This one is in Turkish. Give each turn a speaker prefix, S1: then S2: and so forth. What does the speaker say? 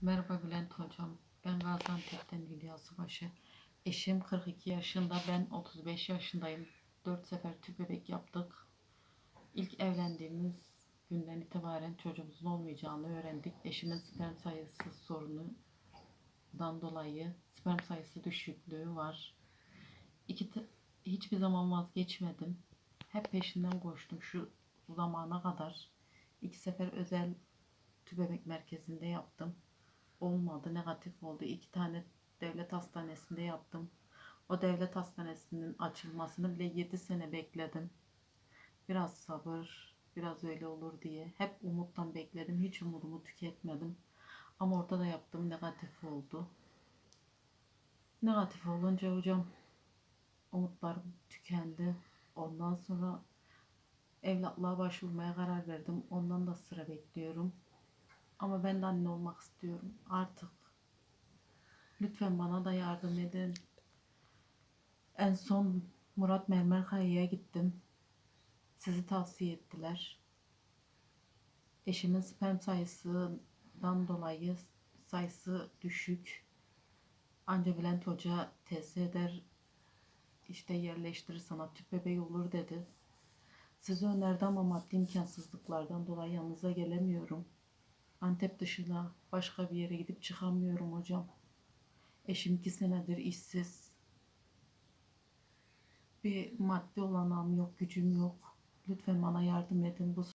S1: Merhaba Bülent Hocam. Ben Gaziantep'ten Hülya Subaşı. Eşim 42 yaşında, ben 35 yaşındayım. 4 sefer tüp bebek yaptık. İlk evlendiğimiz günden itibaren çocuğumuzun olmayacağını öğrendik. Eşimin sperm sayısı sorunundan dolayı sperm sayısı düşüklüğü var. İki hiçbir zaman vazgeçmedim. Hep peşinden koştum şu zamana kadar. İki sefer özel tüp bebek merkezinde yaptım olmadı negatif oldu. İki tane devlet hastanesinde yaptım. O devlet hastanesinin açılmasını bile 7 sene bekledim. Biraz sabır, biraz öyle olur diye. Hep umuttan bekledim. Hiç umudumu tüketmedim. Ama orada da yaptım negatif oldu. Negatif olunca hocam umutlarım tükendi. Ondan sonra evlatlığa başvurmaya karar verdim. Ondan da sıra bekliyorum. Ama ben de anne olmak istiyorum artık. Lütfen bana da yardım edin. En son Murat Mermerkaya'ya gittim. Sizi tavsiye ettiler. Eşimin sperm sayısından dolayı sayısı düşük. Anca Bülent Hoca test eder işte yerleştirir sana tüp bebeği olur dedi. Sizi önerdi ama maddi imkansızlıklardan dolayı yanınıza gelemiyorum. Antep dışına başka bir yere gidip çıkamıyorum hocam. Eşim iki senedir işsiz. Bir maddi olanağım yok, gücüm yok. Lütfen bana yardım edin. Bu